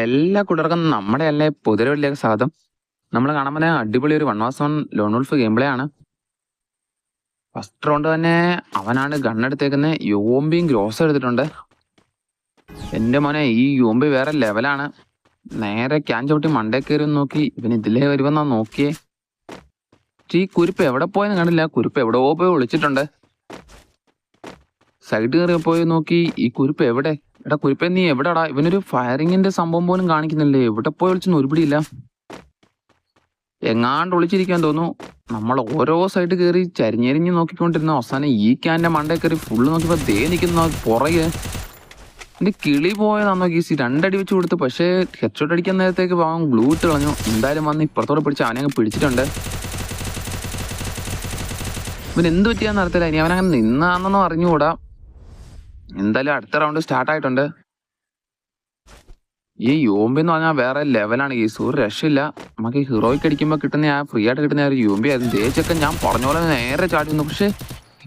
എല്ലാ കൂട്ടർക്കും നമ്മുടെ അല്ലേ വലിയ സ്വാഗതം നമ്മൾ കാണാൻ അടിപൊളി ഒരു one vs one lone wolf game play ആണ്. ഫസ്റ്റ് റൗണ്ട് തന്നെ അവനാണ് ഗണ്ണെടുത്തേക്കുന്നത് യോംബിയും ഗ്രോസ് എടുത്തിട്ടുണ്ട്. എന്റെ മോനെ ഈ യോംബി വേറെ ലെവലാണ് നേരെ ക്യാൻ ചവിട്ടി മണ്ടേ കയറി നോക്കി. ഇവൻ ഇതിലേ വരുമെന്നാ നോക്കിയേ. ഈ കുരുപ്പ് എവിടെ പോയെന്ന് കണ്ടില്ല. കുരുപ്പ് എവിടെ പോയി വിളിച്ചിട്ടുണ്ട് സൈഡ് കയറി പോയി നോക്കി. ഈ കുരുപ്പ് എവിടെ? എടാ കുരിപ്പ നീ എവിടെടാ? ഇവനൊരു ഫയറിങ്ങിന്റെ സംഭവം പോലും കാണിക്കുന്നില്ലേ? എവിടെ പോയി വിളിച്ചൊന്നും ഒരുപിടിയില്ല എങ്ങാണ്ട് ഒളിച്ചിരിക്കാൻ തോന്നുന്നു. നമ്മൾ ഓരോ സൈഡ് കയറി ചരിഞ്ഞരിഞ്ഞ് നോക്കിക്കൊണ്ടിരുന്ന അവസാനം ഈ ക്യാന്റെ മണ്ടേ കയറി ഫുള്ള് നോക്കിയപ്പോൾ ദേ നിൽക്കുന്ന പുറകെ. എന്റെ കിളി പോയതാന്നോ ഗീസി രണ്ടടി വെച്ച് കൊടുത്ത് പക്ഷേ ഹെഡ്ഷോട്ട് അടിക്കാൻ നേരത്തേക്ക് പാവം ഗ്ലൂ ഇട്ട് കളഞ്ഞു. എന്തായാലും വന്ന് ഇപ്പുറത്തോടെ പിടിച്ച് അവനെ അങ്ങ് പിടിച്ചിട്ടുണ്ട്. ഇവൻ എന്ത് പറ്റിയാന്ന് അറിയത്തില്ല. ഇനി അവനങ്ങനെ നിന്നാന്നൊന്നും അറിഞ്ഞുകൂടാ. എന്തായാലും അടുത്ത റൗണ്ട് സ്റ്റാർട്ട് ആയിട്ടുണ്ട്. ഈ യോമ്പി എന്ന് പറഞ്ഞാൽ വേറെ ലെവലാണ് ഈ ഒരു രക്ഷയില്ല. നമുക്ക് ഈ ഹീറോയ്ക്ക് അടിക്കുമ്പോൾ കിട്ടുന്ന ആ ഫ്രീ ആയിട്ട് കിട്ടുന്ന ഒരു യോമ്പി ആയിരുന്നു. ദേശമൊക്കെ ഞാൻ പറഞ്ഞ പോലെ നേരെ ചാടി വന്നു പക്ഷെ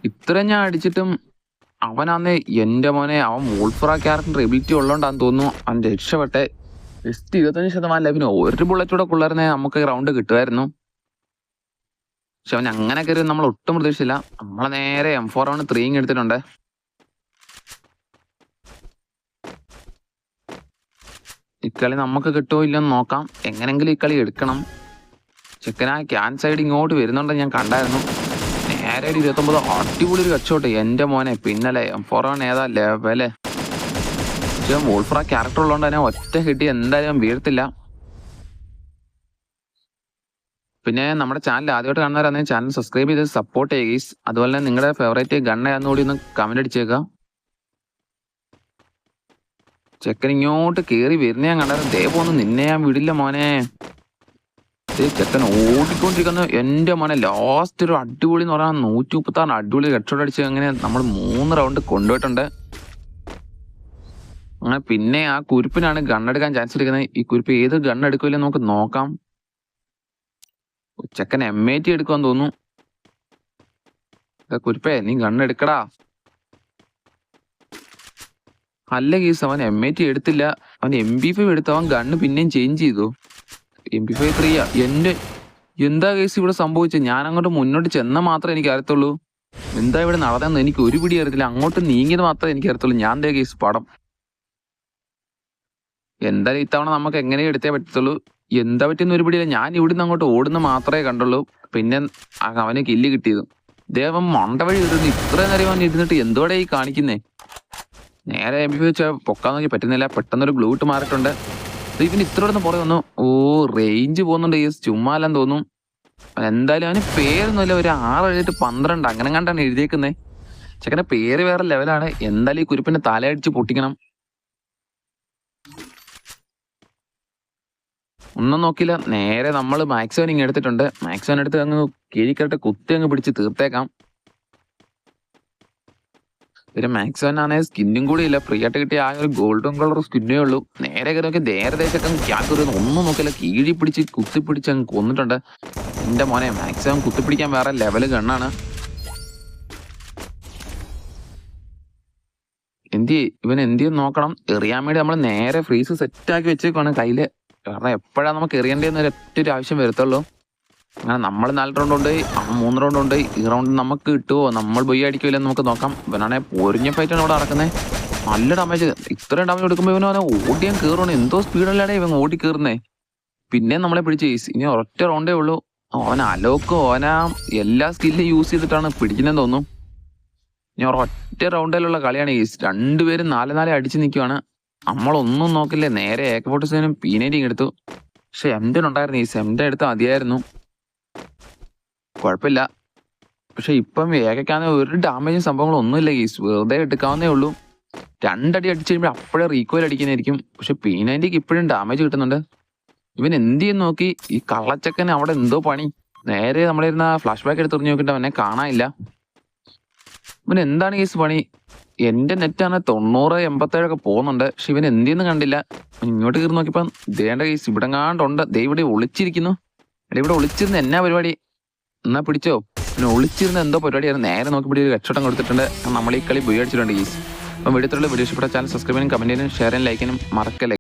ഇത്രയും ഞാൻ അടിച്ചിട്ടും അവനാന്ന് എന്റെ മോനെ അവൻ മൂൾഫ്രാ ക്യാരക്ടർ എബിലിറ്റി ഉള്ളതുകൊണ്ടാന്ന് തോന്നുന്നു. അവൻ രക്ഷപ്പെട്ടെ. ജസ്റ്റ് ഇരുപത്തഞ്ച് ശതമാനം ലൈഫിന് ഒരു ബുള്ളറ്റ് കൂടെ കൊള്ളായിരുന്നേ നമുക്ക് റൗണ്ട് കിട്ടുമായിരുന്നു. പക്ഷെ അവൻ അങ്ങനെ കയറി നമ്മൾ ഒട്ടും പ്രതീക്ഷിച്ചില്ല. നമ്മളെ നേരെ എം ഫോർ ആണ് ത്രീയും എടുത്തിട്ടുണ്ട്. ഇക്കളി നമുക്ക് കിട്ടുമോ ഇല്ലെന്ന് നോക്കാം. എങ്ങനെങ്കിലും ഈ കളി എടുക്കണം. ചെക്കൻ ആ ക്യാൻ സൈഡ് ഇങ്ങോട്ട് വരുന്നുണ്ടെന്ന് ഞാൻ കണ്ടായിരുന്നു. നേരെ ഒരു ഇരുപത്തൊമ്പത് അടിപൊളി ഒരു കച്ചോട്ട് എന്റെ മോനെ പിന്നലെ എം ഫോർ ആണ് ഏതാ ലെവലെ വോൾഫ്ര ക്യാരക്ടർ ഉള്ളതുകൊണ്ട് തന്നെ ഒറ്റ കിട്ടി എന്തായാലും വീഴത്തില്ല. പിന്നെ നമ്മുടെ ചാനൽ ആദ്യമായിട്ട് കാണുന്നവരാണെങ്കിൽ ചാനൽ സബ്സ്ക്രൈബ് ചെയ്ത് സപ്പോർട്ട് ചെയ്യുക അതുപോലെ തന്നെ നിങ്ങളുടെ ഫേവറേറ്റ് ഗൺ ഏതാന്ന് ഒന്ന് കമന്റ് അടിച്ചേക്കുക. ചെക്കൻ ഇങ്ങോട്ട് കേറി വരുന്ന ഞാൻ കണ്ടായിരുന്നു ദേ പോന്ന് നിന്നെ ഞാൻ വിടില്ല മോനെ. ചെക്കൻ ഓടിക്കൊണ്ടിരിക്കുന്ന. എന്റെ മോനെ ലാസ്റ്റ് ഒരു അടിപൊളി എന്ന് പറഞ്ഞാൽ നൂറ്റി മുപ്പത്തി ആറ് അടിപൊളി ഹെഡ്ഷോട്ട് അടിച്ച് അങ്ങനെ നമ്മൾ മൂന്ന് റൗണ്ട് കൊണ്ടുപോയിട്ടുണ്ട്. അങ്ങനെ പിന്നെ ആ കുരുപ്പിനാണ് ഗണ്ണെടുക്കാൻ ചാൻസ് എടുക്കുന്നത്. ഈ കുരുപ്പ് ഏത് ഗണ്ണെടുക്കില്ല നമുക്ക് നോക്കാം. ചെക്കൻ എം എ ടി എടുക്കുമെന്ന് തോന്നുന്നു. കുരുപ്പേ നീ ഗണ്ണെടുക്കടാ അല്ല കേസ് അവൻ എം എ ടി എടുത്തില്ല. അവൻ എം ബി ഫൈവ് എടുത്ത് അവൻ ഗണ്ണ് പിന്നെയും ചേഞ്ച് ചെയ്തു. എം ബി ഫൈവ് ത്രീയാ എന്റെ എന്താ കേസ് ഇവിടെ സംഭവിച്ചത്? ഞാൻ അങ്ങോട്ട് മുന്നോട്ട് ചെന്ന മാത്രമേ എനിക്ക് അറിയത്തുള്ളൂ. എന്താ ഇവിടെ നടന്നതെന്ന് എനിക്ക് ഒരു പിടി അറിയത്തില്ല. അങ്ങോട്ട് നീങ്ങിയത് മാത്രമേ എനിക്ക് അറിയത്തുള്ളൂ. ഞാൻ എന്താ കേസ് പടം. എന്തായാലും ഇത്തവണ നമുക്ക് എങ്ങനെ എടുത്തേ പറ്റത്തുള്ളൂ. എന്താ പറ്റിയെന്ന് ഒരു പിടിയില്ല. ഞാൻ ഇവിടുന്ന് അങ്ങോട്ട് ഓടുന്ന മാത്രമേ കണ്ടുള്ളൂ. പിന്നെ അവന് കില്ല് കിട്ടിയത്. ദേവൻ മണ്ട വഴി ഇരുന്ന് ഇത്രയും നേരം അവൻ ഇരുന്നിട്ട് എന്തോടെ ഈ കാണിക്കുന്നേ? നേരെ എം ബി വെച്ചാൽ പൊക്കാൻ നോക്കി പറ്റുന്നില്ല. പെട്ടെന്നൊരു ഗ്ലൂ ഇട്ട് മാറിയിട്ടുണ്ട്. ഇവന് ഇത്രയോടൊന്ന് പുറകെ വന്നു. ഓ റേഞ്ച് പോകുന്നുണ്ട് ഈ ചുമ്മാലെന്ന് തോന്നും എന്തായാലും അവന് പേരൊന്നുമില്ല ഒരു ആറ് എഴുതിട്ട് പന്ത്രണ്ട് അങ്ങനെ കണ്ടാണ് എഴുതിയേക്കുന്നത് ചെക്കന്റെ പേര് വേറെ ലെവലാണ്. എന്തായാലും ഈ കുരുപ്പിന്റെ തലയടിച്ച് പൊട്ടിക്കണം. ഒന്നും നോക്കില്ല നേരെ നമ്മൾ മാക്സിമം ഇങ്ങ് എടുത്തിട്ടുണ്ട്. മാക്സിമം എടുത്ത് അങ്ങ് കീഴിക്കട്ടെ കുത്തി അങ്ങ് പിടിച്ച് തീർത്തേക്കാം. പിന്നെ മാക്സിമം ആണെങ്കിൽ സ്കിന്നും കൂടി ഇല്ല ഫ്രീ ആയിട്ട് കിട്ടിയ ആ ഒരു ഗോൾഡൻ കളർ സ്കിന്നേ ഉള്ളൂ. നേരെ കയറിയൊക്കെ നേരെ ദേശമൊക്കെ ഒന്നും നോക്കില്ല കീഴി പിടിച്ച് കുത്തിപ്പിടിച്ച് അങ്ങ് കൊന്നിട്ടുണ്ട്. എന്റെ മോനെ മാക്സിമം കുത്തിപ്പിടിക്കാൻ വേറെ ലെവൽ ഗണ്ണാണ്. എന്തി ഇവൻ എന്ത് ചെയ്യും നോക്കണം. എറിയാൻ വേണ്ടി നമ്മൾ നേരെ ഫ്രീസ് സെറ്റാക്കി വെച്ചേക്കാണ് കയ്യിൽ. കാരണം എപ്പോഴാണ് നമുക്ക് എറിയേണ്ടതെന്ന് ഒരു ഒറ്റ ഒരു ആവശ്യം വരത്തുള്ളൂ. അങ്ങനെ നമ്മൾ നാല് റൗണ്ട് ഉണ്ട് മൂന്ന് റൗണ്ട് ഉണ്ട്. ഈ റൗണ്ട് നമുക്ക് കിട്ടുമോ നമ്മൾ പോയി അടിക്കില്ല നമുക്ക് നോക്കാം. ഇവനാണെ പൊരിഞ്ഞ ഫൈറ്റാണ് ഇവിടെ നടക്കുന്നത് നല്ല ഡാമേജ് ഇത്രയും ഡാമേജ് കൊടുക്കുമ്പോൾ ഇവനെ ഓടിയാൻ കയറണം എന്തോ സ്പീഡല്ലാടെ ഇവൻ ഓടി കയറുന്നേ പിന്നെ നമ്മളെ പിടിച്ച് ഇനി ഒറ്റ റൗണ്ടേ ഉള്ളൂ. അവൻ അലോക്ക് ഓന എല്ലാ സ്കില്ലും യൂസ് ചെയ്തിട്ടാണ് പിടിക്കുന്നതെന്ന് തോന്നുന്നു. ഇനി ഒറ്റ റൗണ്ടിലുള്ള കളിയാണ് ഈസ് രണ്ടുപേരും നാല് നാല് അടിച്ച് നിൽക്കുവാണ് നമ്മളൊന്നും നോക്കില്ലേ? നേരെ സെവനും പീനേറ്റിങ് എടുത്തു. പക്ഷെ എംഡൻ ഉണ്ടായിരുന്നു. ഈ എംഡൻ എടുത്ത് മതിയായിരുന്നു. കുഴപ്പമില്ല. പക്ഷെ ഇപ്പം ഏകയ്ക്കാന്ന് ഒരു ഡാമേജും സംഭവങ്ങളും ഒന്നുമില്ല കേസ് വെറുതെ എടുക്കാവുന്നേ ഉള്ളൂ. രണ്ടടി അടിച്ചു കഴിയുമ്പോൾ അപ്പോഴേ റീകോയിൽ അടിക്കുന്നതായിരിക്കും. പക്ഷെ പീനൈന്റിക്ക് ഇപ്പോഴും ഡാമേജ് കിട്ടുന്നുണ്ട്. ഇവൻ എന്ത് ചെയ്യും നോക്കി ഈ കള്ളച്ചക്കൻ അവിടെ എന്തോ പണി. നേരെ നമ്മളിരുന്ന ഫ്ലാഷ് ബാക്ക് എടുത്ത് എറിഞ്ഞു നോക്കിയിട്ട് അവനെ കാണാനില്ല. ഇവൻ എന്താണ് കേസ് പണി? എന്റെ നെറ്റാണ് തൊണ്ണൂറ് എൺപത്തേഴൊക്കെ പോകുന്നുണ്ട്. പക്ഷെ ഇവൻ എന്ത് ചെയ്യുന്നു കണ്ടില്ല. ഇങ്ങോട്ട് കയറി നോക്കിയപ്പം ദേണ്ട കേസ് ഇവിടെ കാണ്ടുണ്ട് ദേ ഇവിടെ ഒളിച്ചിരിക്കുന്നു. ഇവിടെ ഒളിച്ചിരുന്ന എന്നാ പരിപാടി? എന്നാ പിടിച്ചോ? പിന്നെ ഒളിച്ചിരുന്ന എന്തോ പരിപാടിയായിരുന്നു. നേരെ നോക്കി പിടി ഒരു കൊടുത്തിട്ടുണ്ട്. നമ്മൾ ഈ കളി ഉപയോഗിച്ചിട്ടുണ്ട് ഈസ് അപ്പം വീഡിയോ വീഡിയോ ഇഷ്ടപ്പെട്ട ചാനൽ സബ്സ്ക്രൈബ് ചെയ്യാനും കമന്റ് ചെയ്യാനും ഷെയർ ചെയ്യാനും ലൈക്കിനും മറക്കല്ലേ?